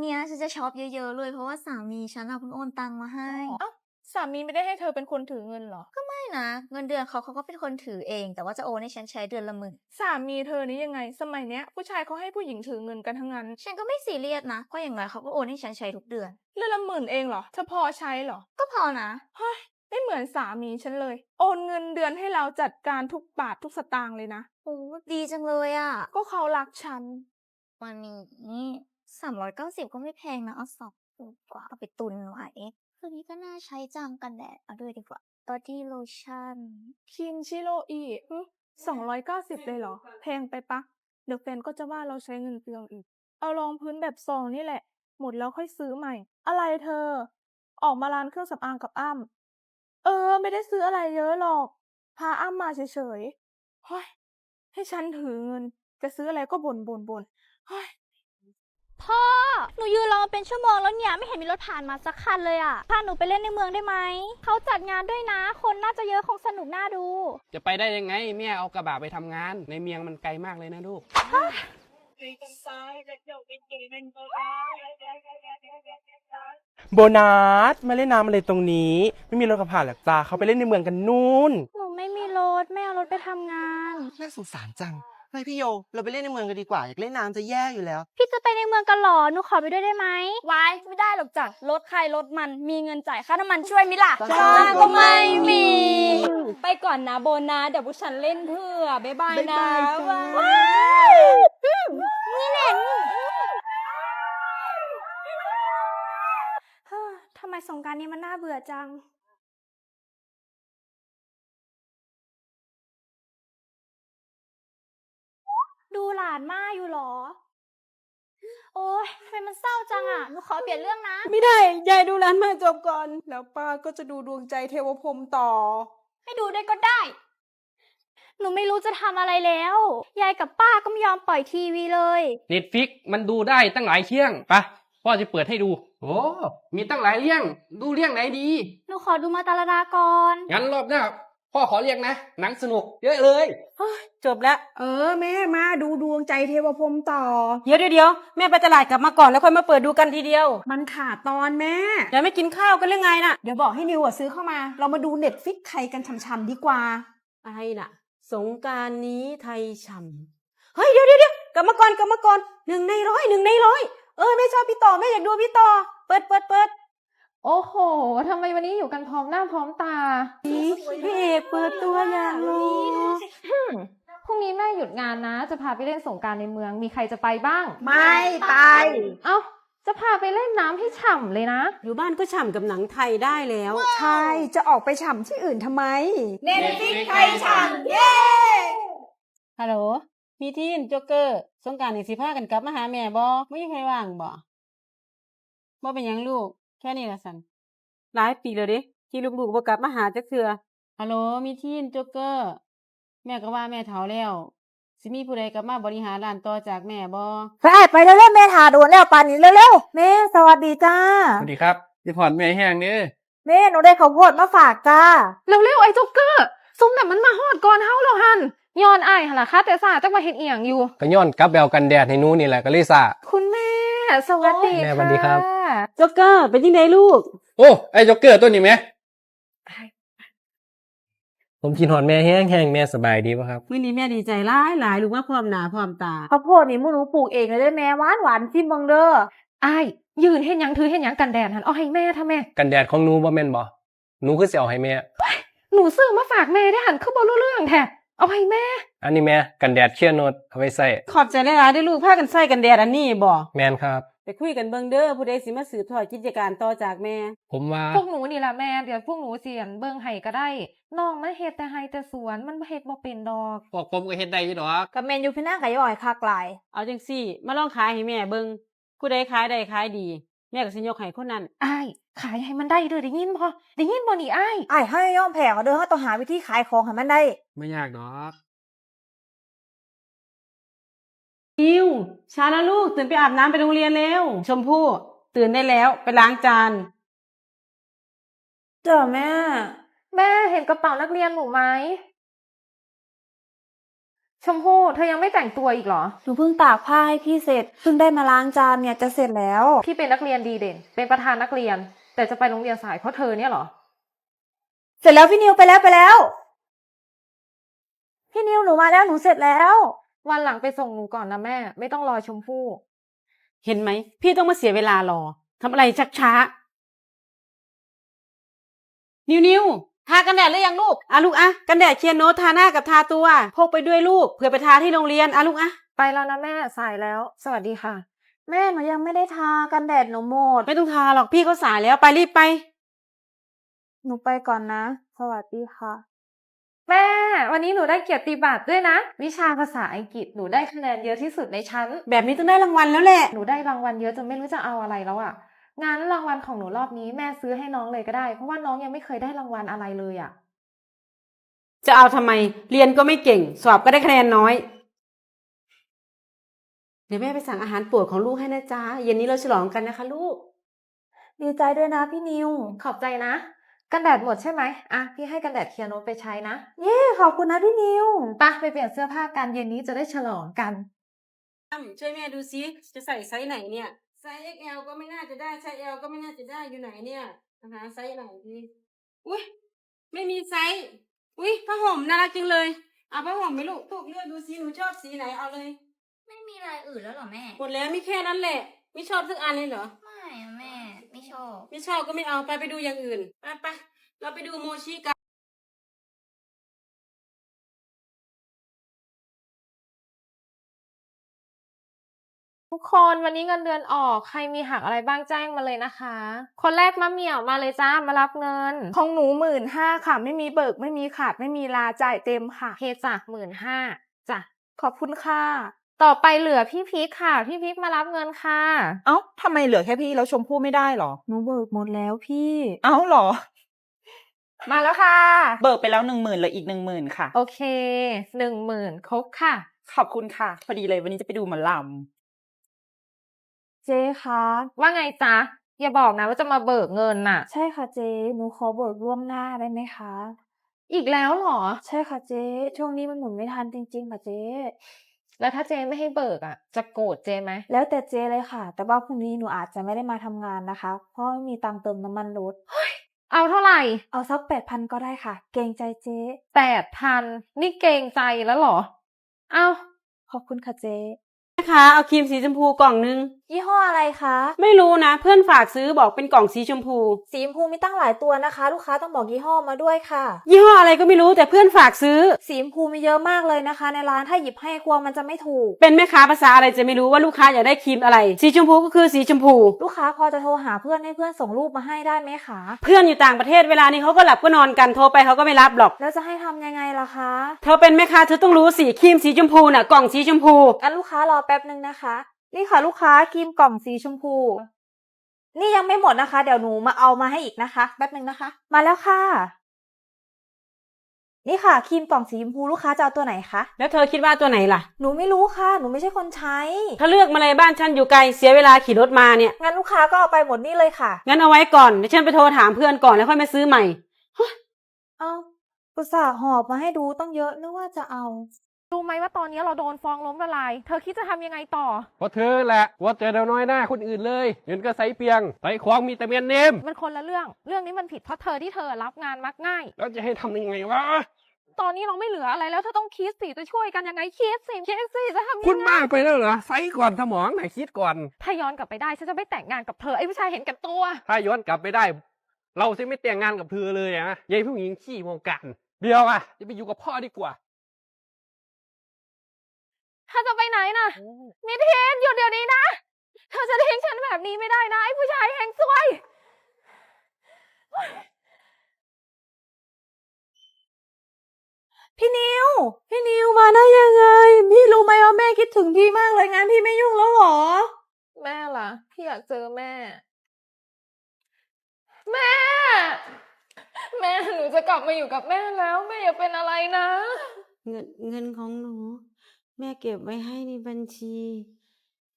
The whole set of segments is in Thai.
เนี่ยฉันจะช็อปเยอะๆเลยเพราะว่าสามีฉันอะเพิ่งโอนตังมาให้เอ้าสามีไม่ได้ให้เธอเป็นคนถือเงินเหรอไม่นะ เงินเดือนเขาเขาก็เป็นคนถือเอง แต่ว่าจะโอนให้ฉันใช้เดือนละหมื่นสามีเธอนี่ยังไง สมัยเนี้ยผู้ชายเขาให้ผู้หญิงถือเงินกันทั้งนั้น ฉันก็ไม่ซีเรียสนะเพราะอย่างไรเขาก็โอนให้ฉันใช้ทุกเดือนเดือนละหมื่นเองเหรอเธอพอใช้เหรอ ก็พอนะเฮ้ยไม่เหมือนสามีฉันเลย โอนเงินเดือนให้เราจัดการทุกบาททุกสตางค์เลยนะโอ้ดีจังเลยอะก็เขารักฉันวันนี้ สามร้อยเก้าสิบก็ไม่แพงนะเอาสองถูกกว่าเอาไปตุนไว้คืนนี้ก็น่าใช้จังกันแดดเอาด้วยดีกว่า body lotion คินชิโรอีสองร้อยเก้าสิบเลยเหรอ แพงไปปะ เดี๋ยวแฟนก็จะว่าเราใช้เงินเปลืองอีก เอารองพื้นแบบซองนี่แหละ หมดแล้วค่อยซื้อใหม่ อะไรเธอ ออกมาร้านเครื่องสำอางกับอ้ำเออ ไม่ได้ซื้ออะไรเยอะหรอก พาอ้ำมาเฉยๆเฮ้ยให้ฉันถือเงิน จะซื้ออะไรก็บ่นบ่นบ่นเฮ้ย พ่อ หนูยืนรอมาเป็นชั่วโมงแล้วเนี่ยไม่เห็นมีรถผ่านมาสักคันเลยอะพาหนูไปเล่นในเมืองได้ไหม เขาจัดงานด้วยนะ คนน่าจะเยอะคงสนุกน่าดู จะไปได้ยังไงแม่เอากระบะไปทำงาน ในเมียงมันไกลมากเลยนะลูก โบนัสมาเล่นน้ำอะไรตรงนี้ ไม่มีรถขับผ่านหรอกจ้าเขาไปเล่นในเมืองกันนู่น หนูไม่มีรถไม่เอารถไปทำงาน น่าสงสารจัง เฮ้ยพี่โย เราไปเล่นในเมืองกันดีกว่า อยากเล่นน้ำจะแย่อยู่แล้ว พี่จะไปในเมืองกันเหรอ หนูขอไปด้วยได้ไหม วายไม่ได้หรอกจ้ะรถใครรถมันมีเงินจ่ายค่าน้ำมันช่วยมิล่ะใช่ก็ไม่มี ไปก่อนนะโบนัสเดี๋ยวพวกฉันเล่นเพื่อบ๊ายบายนะบ๊ายบายจ้าว้ายนี่แหละเฮ้อทำไมสงกรารนี้มันน่าเบื่อจัง ดูหลานมาอยู่เหรอ โอ้ยทำไมมันเศร้าจังอะ หนูขอเปลี่ยนเรื่องนะ ไม่ได้ ยายดูร้านมาจบก่อน แล้วป้าก็จะดูดวงใจเทวพรหมต่อ ให้ดูได้ก็ได้ หนูไม่รู้จะทำอะไรแล้ว ยายกับป้าก็ไม่ยอมปล่อยทีวีเลย เน็ตฟิกมันดูได้ตั้งหลายเที่ยงไปะพ่อจะเปิดให้ดู โอ้มีตั้งหลายเรื่อง ดูเรื่องไหนดี หนูขอดูมาตาลาดาก่อน งั้นรอบหน้า พ่อขอเรียกนะ หนังสนุกเยอะเลย จบแล้วเออแม่มาดูดวงใจเทวพรหมต่อ เดี๋ยวเดี๋ยวเดี๋ยวแม่ไปตลาดกลับมาก่อนแล้วค่อยมาเปิดดูกันทีเดียวมันขาดตอนแม่ เดี๋ยวไม่กินข้าวกันเรื่องไงน่ะเดี๋ยวบอกให้นิวอะซื้อเข้ามา เรามาดูเน็ตฟิกไทยกันช่ำๆดีกว่า อะไรน่ะ สงกรารนี้ไทยช่ำเฮ้ยเดี๋ยวเดี๋ยวเดี๋ยวกลับมาก่อนกลับมาก่อนหนึ่งในร้อยหนึ่งในร้อยเออแม่ชอบพี่ต่อแม่อยากดูพี่ต่อ เปิดเปิดเปิด โอ้โห ทำไมวันนี้อยู่กันพร้อมหน้าพร้อมตานี่พี่เอกเปิดตัวอย่างเลยพรุ่งนี้แม่หยุดงานนะ จะพาไปเล่นสงกรารในเมือง มีใครจะไปบ้าง ไม่ไป เอ้า จะพาไปเล่นน้ำให้ฉ่ำเลยนะ อยู่บ้านก็ฉ่ำกับหนังไทยได้แล้ว ใช่ จะออกไปฉ่ำที่อื่นทำไม เน็ตฟิกไทยฉ่ำ เย้ ฮัลโหลมีทีนโจ๊กเกอร์ สงกรารนี่สิพากันกลับมาหาแม่บ่ไม่มีใครว่างบ่บ่เป็นหยังลูก แค่นี้ละสันหลายปีแล้วเด้ที่ลูกๆบ่กลับมาหาจักเทื่อฮัลโหลมีทีนโจ๊กเกอร์ แม่ก็ว่าแม่เฒ่าแล้ว สิมีผู้ใดกลับมาบริหารร้านต่อจากแม่บ่ไปไปเร็วๆแม่ทาโดนแล้วป่านนี้เร็วๆแม่สวัสดีจ้า สวัสดีครับพี่พรแม่แห้งเด้อแม่หนูได้ข้าวโพดมาฝากจ้า เร็วๆไอ้จ็อกเกอร์ซุ่มแบบมันมาฮอดก่อนเฮาแล้วหันย้อนอ้ายหั่นล่ะค่ะแต่สาจักว่าเฮ็ดอีหยังอยู่ก็ย้อนกลับแบวกันแดดให้หนู้นี่แหละก็เลยสะคุณแม่ สวัสดีแม่ค่ะสวัสดีครับโจ๊กเกอร์เป็นยังไงลูก โอ้ไอ้จ็อกเกอร์ตัวนี้ไหมผมกินหอนแม่แห้งแห้งแม่สบายดีป่ะครับ มื้อนี้แม่ดีใจหลายหลายลูกว่าพร้อมหน้าพร้อมตา ข้าวโพดนี่หมูหนูปลูกเองเลยได้แม่หวานหวานๆซิมเบังเด้ออ้ายยืนเฮ็ดหยังถือเฮ็ดหยังกันแดดหันเอาให้แม่ทำแม่ กันแดดของหนูบ่แม่นบ่หนูคือสิเอาให้แม่ หนูซื้อมาฝากแม่ได้หันคือบ่รู้เรื่องแท้เอาให้แม่ อันนี้แม่กันแดดเชียร์โนดเอาไว้ใส่ขอบใจหลายๆเด้อลูกพากันใส่กันแดดอันนี้บ่แมนครับ ไปคุยกันเบิ่งเด้อผู้ใดสิมาสืบทอดกิจการต่อจากแม่ ผมว่าพวกหนูนี่แหละแม่เดี๋ยวพวกหนูเสียนเบิ่งให้ก็ได้น้องมันเฮ็ดแต่ให้แต่สวนมันเฮ็ดบ่เป็นดอก พวกผมก็เฮ็ดได้อยู่ดอกกับแมนยูพี่นั่งกับยอยคากลาย เอาจังซี่ มาลองขายให้แม่เบิ่งผู้ใดขายได้ขายดี แม่ก็สิยกให้คนนั้นอ้ายขายให้มันได้เด้อได้ยินบ่ได้ยินบ่นี่อ้ายไอ้ายให้ย่อมแผงเอาเด้อเขาต้องหาวิธีขายของให้มันได้ ไม่ยากดอก นิวเช้าแล้วลูกตื่นไปอาบน้ำไปโรงเรียนเร็ว ชมพู่ ตื่นได้แล้วไปล้างจานเจ้าแม่ แม่เห็นกระเป๋านักเรียนหนูไหม ชมพู่เธอยังไม่แต่งตัวอีกเหรอ หนูเพิ่งตากผ้าให้พี่เสร็จ เพิ่งได้มาล้างจานเนี่ยจะเสร็จแล้ว พี่เป็นนักเรียนดีเด่น เป็นประธานนักเรียน แต่จะไปโรงเรียนสายเพราะเธอเนี่ยเหรอ เสร็จแล้วพี่นิวไปแล้วไปแล้ว พี่นิวหนูมาแล้วหนูเสร็จแล้ว วันหลังไปส่งหนูก่อนนะแม่ ไม่ต้องรอชมพู่ เห็นไหม พี่ต้องมาเสียเวลารอทำอะไรชักช้า นิวนิวทากันแดดหรือยังลูก อะลูกอะกันแดดเคียนโนตทาหน้ากับทาตัวพกไปด้วยลูกเผื่อไปทาที่โรงเรียนอะลูกอะไปแล้วนะแม่สายแล้ว สวัสดีค่ะ แม่หนูยังไม่ได้ทากันแดดหนูหมด ไม่ต้องทาหรอกพี่เขาสายแล้วไปรีบไป หนูไปก่อนนะ สวัสดีค่ะแม่ วันนี้หนูได้เกียรติบัตรด้วยนะ วิชาภาษาอังกฤษหนูได้คะแนนเยอะที่สุดในชั้น แบบนี้ต้องได้รางวัลแล้วแหละ หนูได้รางวัลเยอะจนไม่รู้จะเอาอะไรแล้วอะงั้นรางวัลของหนูรอบนี้แม่ซื้อให้น้องเลยก็ได้ เพราะว่าน้องยังไม่เคยได้รางวัลอะไรเลยอะจะเอาทำไม เรียนก็ไม่เก่ง สอบก็ได้คะแนนน้อย เดี๋ยวแม่ไปสั่งอาหารโปรดของลูกให้นะจ๊ะเย็นนี้เราฉลองกันนะคะ ลูก ดีใจด้วยนะพี่นิว ขอบใจนะ กันแดดหมดใช่ไหมอะพี่ให้กันแดดเคียโนตไปใช้นะ เย้ขอบคุณนะพี่นิวไปะไปเปลี่ยนเสื้อผ้ากันเย็นนี้จะได้ฉลองกันช่วยแม่ดูซิจะใส่ไซส์ไหนเนี่ยไซส์ XL ก็ไม่น่าจะได้ไซส์ L ก็ไม่น่าจะได้อยู่ไหนเนี่ยหาไซส์ไหนดีอุ้ยไม่มีไซส์อุ้ยผ้าห่มน่ารักจังเลยเอาผ้าห่มไหมลูกลูกเลือกดูซิหนูชอบสีไหนเอาเลย ไม่มีลายอื่นแล้วเหรอแม่ หมดแล้วมีแค่นั้นแหละ ไม่ชอบสักอันเลยเหรอ ไม่อะแม่ไม่ ชอบ ไม่ชอบก็ไม่เอาไปไปดูอย่างอื่นไปไปเราไปดูโมชิกันทุกคนวันนี้เงินเดือนออกใครมีหักอะไรบ้างแจ้งมาเลยนะคะ คนแรกมะเหมี่ยวมาเลยจ้ามารับเงิน ของหนูหมื่นห้าค่ะ ไม่มีเบิกไม่มีขาดไม่มีลาจ่ายเต็มค่ะ เคจ้ะหมื่นห้าจ้ะขอบคุณค่ะ ต่อไปเหลือพี่พีคค่ะ พี่พีคมารับเงินค่ะ เอ้าทำไมเหลือแค่พี่แล้วชมพู่ไม่ได้เหรอ หนูเบิกหมดแล้วพี่ เอ้าเหรอ มาแล้วค่ะ เบิกไปแล้วหนึ่งหมื่นเหลืออีกหนึ่งหมื่นค่ะ โอเคหนึ่งหมื่นครบค่ะ ขอบคุณค่ะ พอดีเลยวันนี้จะไปดูหมอลเจ๊คะว่าไงจ๊ะ อย่าบอกนะว่าจะมาเบิกเงินน่ะ ใช่ค่ะเจ๊หนูขอเบิกล่วงหน้าได้ไหมคะ อีกแล้วเหรอ ใช่ค่ะเจ๊ช่วงนี้มันหมุนไม่ทันจริงๆค่ะเจ๊ แล้วถ้าเจไม่ให้เบิกอะ จะโกรธเจไหมแล้วแต่เจ๊เลยค่ะ แต่ว่าพรุ่งนี้หนูอาจจะไม่ได้มาทำงานนะคะ เพราะไม่มีตังค์เติมน้ำมันรถเอาเท่าไหร่ เอาสักแปดพันก็ได้ค่ะ เกรงใจเจ๊แปดพันนี่เกรงใจแล้วเหรอ เอาขอบคุณค่ะเจ๊นะคะ เอาครีมสีชมพูกล่องนึงยี่ห้ออะไรคะ ไม่รู้นะ เพื่อนฝากซื้อบอกเป็นกล่องสีชมพู สีชมพูมีตั้งหลายตัวนะคะ ลูกค้าต้องบอกยี่ห้อมาด้วยค่ะ ยี่ห้ออะไรก็ไม่รู้แต่เพื่อนฝากซื้อ สีชมพูมีเยอะมากเลยนะคะ ในร้านถ้าหยิบให้กลัวมันจะไม่ถูก เป็นแม่ค้าภาษาอะไรจะไม่รู้ว่าลูกค้าอยากได้ครีมอะไร สีชมพูก็คือสีชมพู ลูกค้าพอจะโทรหาเพื่อนให้เพื่อนส่งรูปมาให้ได้ไหมคะ เพื่อนอยู่ต่างประเทศเวลานี้เขาก็หลับก็นอนกันโทรไปเขาก็ไม่รับหรอก แล้วจะให้ทำยังไงล่ะคะ เธอเป็นแม่ค้าเธอต้องรู้สีครีมสีชมพูน่ะกล่องสีชมพู งั้นลูกค้ารอแป๊บนึงนะคะ นี่ค่ะลูกค้าครีมกล่องสีชมพู นี่ยังไม่หมดนะคะ เดี๋ยวหนูมาเอามาให้อีกนะคะ แป๊บนึงนะคะ มาแล้วค่ะ นี่ค่ะครีมกล่องสีชมพูลูกค้าจะเอาตัวไหนคะ แล้วเธอคิดว่าตัวไหนล่ะ หนูไม่รู้ค่ะ หนูไม่ใช่คนใช้ ถ้าเลือกมาเลยบ้านฉันอยู่ไกลเสียเวลาขี่รถมาเนี่ย งั้นลูกค้าก็เอาไปหมดนี่เลยค่ะ งั้นเอาไว้ก่อนเดี๋ยวฉันไปโทรถามเพื่อนก่อนแล้วค่อยมาซื้อใหม่ เอาอุตส่าห์หอบมาให้ดูต้องเยอะนึกว่าจะเอา รู้ไหมว่าตอนนี้เราโดนฟ้องล้มละลาย เธอคิดจะทำยังไงต่อ เพราะเธอแหละว่าเจอเดาน้อยหน้าคนอื่นเลยเงินก็ใส่เปียงใส่ของมีแต่เมียนเนม มันคนละเรื่อง เรื่องนี้มันผิดเพราะเธอที่เธอรับงานมักง่าย แล้วจะให้ทำยังไงวะ ตอนนี้เราไม่เหลืออะไรแล้วเธอต้องคิดสิจะช่วยกันยังไงคิดสิคิดสิจะทำยังไงคุณมากไปแล้วเหรอใส่ก่อนสมองไหนคิดก่อน ถ้าย้อนกลับไปได้ฉันจะไม่แต่งงานกับเธอไอ้ผู้ชายเห็นแกันตัว ถ้าย้อนกลับไปได้ เราจะไม่แต่งงานกับเธอเลยนะยายผู้หญิงขี้วงการเบียวอะจะไปอยู่กับพ่อดีกว่า เธอจะไปไหนน่ะ นิทินหยุดเดี๋ยวนี้นะ เธอจะทิ้งฉันแบบนี้ไม่ได้นะไอ้ผู้ชายแห่งซวย พี่นิว พี่นิวมาได้ยังไง พี่รู้ไหมว่าแม่คิดถึงพี่มากเลยงานพี่ไม่ยุ่งแล้วเหรอ แม่ล่ะ พี่อยากเจอแม่ แม่ แม่หนูจะกลับมาอยู่กับแม่แล้ว แม่อย่าเป็นอะไรนะ เงินเงินของหนู แม่เก็บไว้ให้ในบัญชี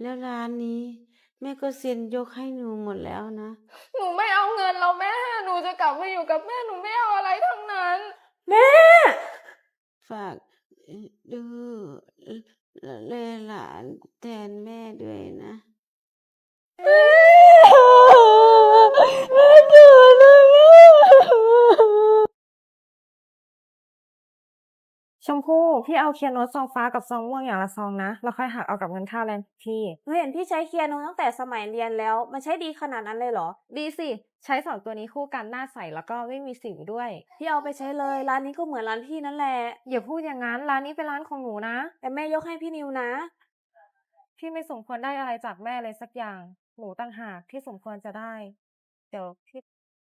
แล้วร้านนี้ แม่ก็เซ็นยกให้หนูหมดแล้วนะ หนูไม่เอาเงินเราแม่ หนูจะกลับมาอยู่กับแม่หนูไม่เอาอะไรทั้งนั้น แม่ ฝากดูแลหลานแทนแม่ด้วยนะ ชมพู่พี่เอาเคียโนตซองฟ้ากับซองม่วงอย่างละซองนะ แล้วค่อยหักเอากับเงินค่าแรงพี่หนูเห็นพี่ใช้เคียโนตั้งแต่สมัยเรียนแล้ว มันใช้ดีขนาดนั้นเลยเหรอ ดีสิ ใช้สองตัวนี้คู่กันหน้าใสแล้วก็ไม่มีสิวด้วย พี่เอาไปใช้เลย ร้านนี้ก็เหมือนร้านพี่นั่นแหละ อย่าพูดอย่างนั้น ร้านนี้เป็นร้านของหนูนะ แต่แม่ยกให้พี่นิวนะ พี่ไม่สมควรได้อะไรจากแม่เลยสักอย่าง หนูตั้งหากที่สมควรจะได้ เดี๋ยวพี่